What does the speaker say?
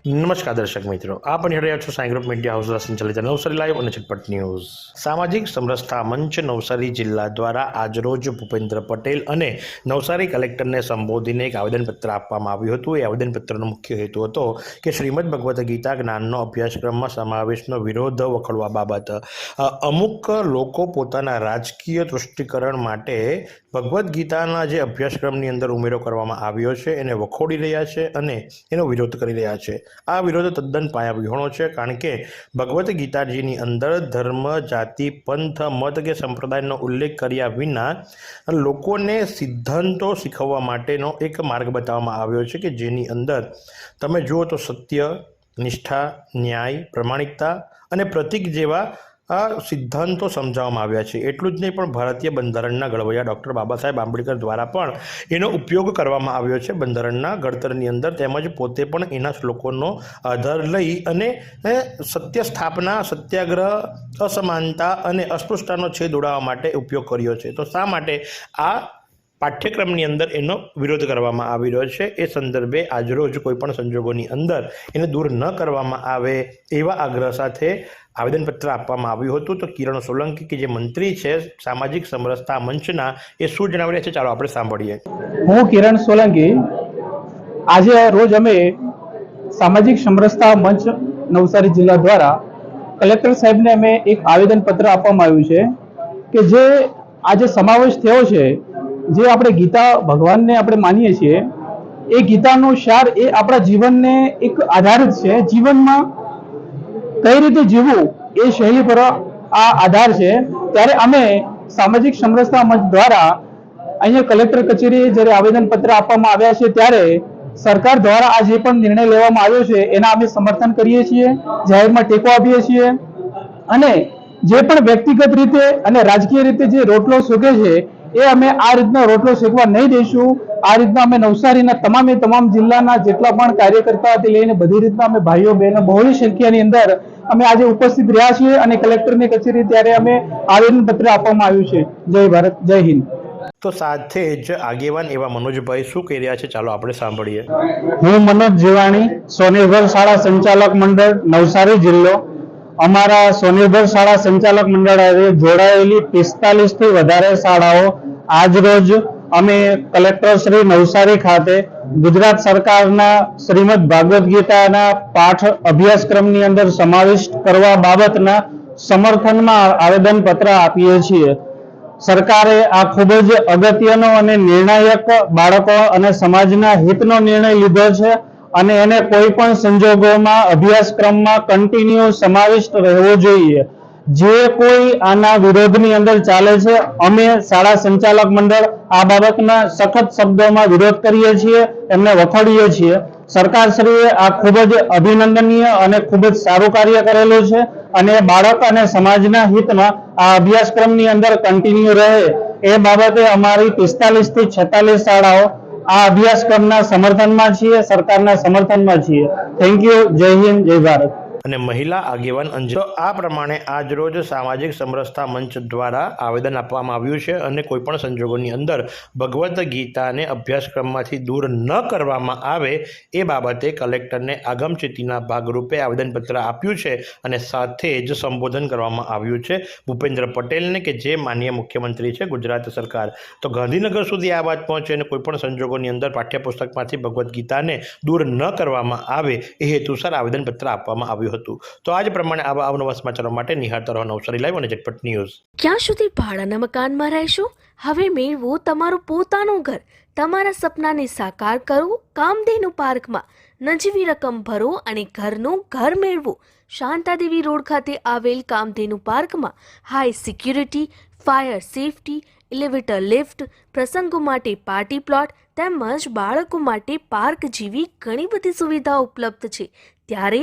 નમસ્કાર દર્શક મિત્રો, આપ રહ્યા છો સાઈ ગ્રુપ મીડિયા હાઉસ દ્વારા સંચાલિત નવસારી લાઈવ અને ઝટપટ ન્યૂઝ. સામાજિક સમરસતા મંચ નવસારી જિલ્લા દ્વારા આજરોજ ભૂપેન્દ્ર પટેલ અને નવસારી કલેક્ટરને સંબોધીને એક આવેદનપત્ર આપવામાં આવ્યું હતું. એ આવેદનપત્રનો મુખ્ય હેતુ હતો કે શ્રીમદ ભગવદ્ ગીતા જ્ઞાનનો અભ્યાસક્રમમાં સમાવેશનો વિરોધ વખોડવા બાબત. અમુક લોકો પોતાના રાજકીય તૃષ્ટિકરણ માટે ભગવદ્ ગીતાના જે અભ્યાસક્રમની અંદર ઉમેરો કરવામાં આવ્યો છે, એને વખોડી રહ્યા છે અને એનો વિરોધ કરી રહ્યા છે. આ વિરોધ તદ્દન પાયાવિહોણો છે, કારણ કે ભગવદ્ ગીતાજીની અંદર ધર્મ, જાતિ, પંથ, મત કે સંપ્રદાયનો ઉલ્લેખ કર્યા વિના લોકોને સિદ્ધાંતો શીખવવા માટેનો એક માર્ગ બતાવવામાં આવ્યો છે કે જેની અંદર તમે જુઓ તો સત્ય, નિષ્ઠા, ન્યાય, પ્રમાણિકતા અને પ્રતિક જેવા આ સિદ્ધાંતો સમજાવવામાં આવ્યા છે. એટલું જ નહીં, પણ ભારતીય બંધારણના ઘડવૈયા ડૉક્ટર બાબા સાહેબ આંબેડકર દ્વારા પણ એનો ઉપયોગ કરવામાં આવ્યો છે બંધારણના ઘડતરની અંદર. તેમજ પોતે પણ એના શ્લોકોનો આધાર લઈ અને સત્ય સ્થાપના સત્યાગ્રહ, અસમાનતા અને અસ્પૃશ્યતાનો છેદ ઉડાવવા માટે ઉપયોગ કર્યો છે. તો શા માટે આ પાઠ્યક્રમની અંદર એનો વિરોધ કરવામાં આવી રહ્યો છે. એ સંદર્ભે આજરોજ કોઈપણ સંજોગોની અંદર એને દૂર ન કરવામાં આવે એવા આગ્રહ સાથે આવેદનપત્ર આપવામાં આવ્યું હતું. તો કિરણ સોલંકી કે જે મંત્રી છે, સામાજિક સમરસતા મંચના, એ શું જણાવી રહ્યા છે? ચાલો આપણે સાંભળીએ. હું કિરણ સોલંકી. આજે રોજ અમે સામાજિક સમરસતા મંચ નવસારી જિલ્લા દ્વારા કલેક્ટર સાહેબને અમે એક આવેદનપત્ર આપવામાં આવ્યું છે કે જે આજે સમાવેશ થયો છે જે આપણે ગીતા ભગવાનને આપણે માનીએ છીએ, એ ગીતાનો સાર એ આપણા જીવનને એક આધારિત છે. જીવનમાં કઈ રીતે જીવવું એ શૈલી પર આ આધાર છે. ત્યારે અમે સામાજિક સમરસતા મંચ દ્વારા અહીંયા કલેક્ટર કચેરીએ જ્યારે આવેદન પત્ર આપવામાં આવ્યા છે, ત્યારે સરકાર દ્વારા આ જે પણ નિર્ણય લેવામાં આવ્યો છે. એના અમે સમર્થન કરીએ છીએ, જાહેરમાં ટેકો આપીએ છીએ અને જે પણ વ્યક્તિગત રીતે અને રાજકીય રીતે જે રોટલો સૂકે છે એ અમે આ રીતના રોટલો શેકવા નહીં દઈશું. આ રીતના અમે નવસારીના તમામે તમામ જિલ્લાના જેટલા પણ કાર્યકર્તાઓથી લઈને બધી રીતના અમે ભાઈઓ બહેનો બહોળી સંખ્યાની અંદર અમે આજે ઉપસ્થિત રહ્યા છીએ અને કલેક્ટરની કચેરી ત્યારે અમે આવેદન પત્ર આપવામાં આવ્યું છે. જય ભારત જય હિન્દ. તો સાથે જ આગેવાન એવા મનોજભાઈ શું કહી રહ્યા છે? ચાલો આપણે સાંભળીએ. હું મનોજ જીવાણી સોનેભર શાળા સંચાલક મંડળ નવસારી જિલ્લો. અમારા સ્વનિર્ભર શાળા સંચાલક મંડળ જોડાયેલી પિસ્તાલીસથી વધારે શાળાઓ આજ રોજ અમે કલેક્ટર શ્રી નવસારી ખાતે ગુજરાત સરકારના શ્રીમદ ભાગવત ગીતાના પાઠ અભ્યાસક્રમની અંદર સમાવિષ્ટ કરવા બાબતના સમર્થનમાં આવેદન પત્ર આપીએ છીએ. સરકારે આ ખૂબ જ અગત્યનો અને નિર્ણાયક બાળકો અને સમાજના હિતનો નિર્ણય લીધો છે. અને એને કોઈ પણ સંજોગોમાં, અભ્યાસક્રમમાં કન્ટિન્યુ સમાવિષ્ટ રહેવો જોઈએ. જે કોઈ આના વિરોધની અંદર ચાલે છે, અમે શાળા સંચાલક મંડળ આ બાબતના સખત શબ્દોમાં વિરોધ કરીએ છીએ, એમને વખોડીએ છીએ. સરકારશ્રીએ આ ખૂબ જ અભિનંદનીય અને ખૂબ જ સારું કાર્ય કરેલું છે અને બાળક અને સમાજના હિતમાં આ અભ્યાસક્રમની અંદર કન્ટિન્યુ રહે. એ બાબતે અમારી પિસ્તાલીસથી છેતાલીસ શાળાઓ આ અભ્યાસક્રમના સમર્થનમાં છીએ સરકારના સમર્થનમાં છીએ. થેન્ક યુ જય હિન્દ જય ભારત. અને મહિલા આગેવાન અંજુ આ પ્રમાણે આજરોજ સામાજિક સમરસતા મંચ દ્વારા આવેદન આપવામાં આવ્યું છે અને કોઈપણ સંજોગોની અંદર ભગવદ્ ગીતાને અભ્યાસક્રમમાંથી દૂર ન કરવામાં આવે એ બાબતે કલેક્ટરને આગમચેતીના ભાગરૂપે આવેદનપત્ર આપ્યું છે અને સાથે જ સંબોધન કરવામાં આવ્યું છે. ભૂપેન્દ્ર પટેલને કે જે માન્ય મુખ્યમંત્રી છે ગુજરાત સરકાર. તો ગાંધીનગર સુધી આ વાત પહોંચે અને કોઈપણ સંજોગોની અંદર પાઠ્યપુસ્તકમાંથી ભગવદ્ ગીતાને દૂર ન કરવામાં આવે એ હેતુસર આવેદનપત્ર આપવામાં આવ્યું હતું. તો આજ પ્રમાણે આવા અવનવા સમાચારો માટે નિહાળતા રહો નવસારી લાઈવ અને ઝટપટ ન્યૂઝ. ક્યાં સુધી ભાડાના મકાનમાં રહેશો? હવે મેળવો તમારું પોતાનું ઘર. તમારા સપનાને સાકાર કરો કામધેનુ પાર્કમાં. નજીવી રકમ ભરો અને ઘરનું ઘર મેળવો. શાંતાદેવી રોડ ખાતે આવેલ કામધેનુ પાર્કમાં high security, fire safety, elevator lift, પ્રસંગો માટે પાર્ટી પ્લોટ તેમજ બાળકો માટે પાર્ક જેવી ઘણી બધી સુવિધાઓ ઉપલબ્ધ છે. ત્યારે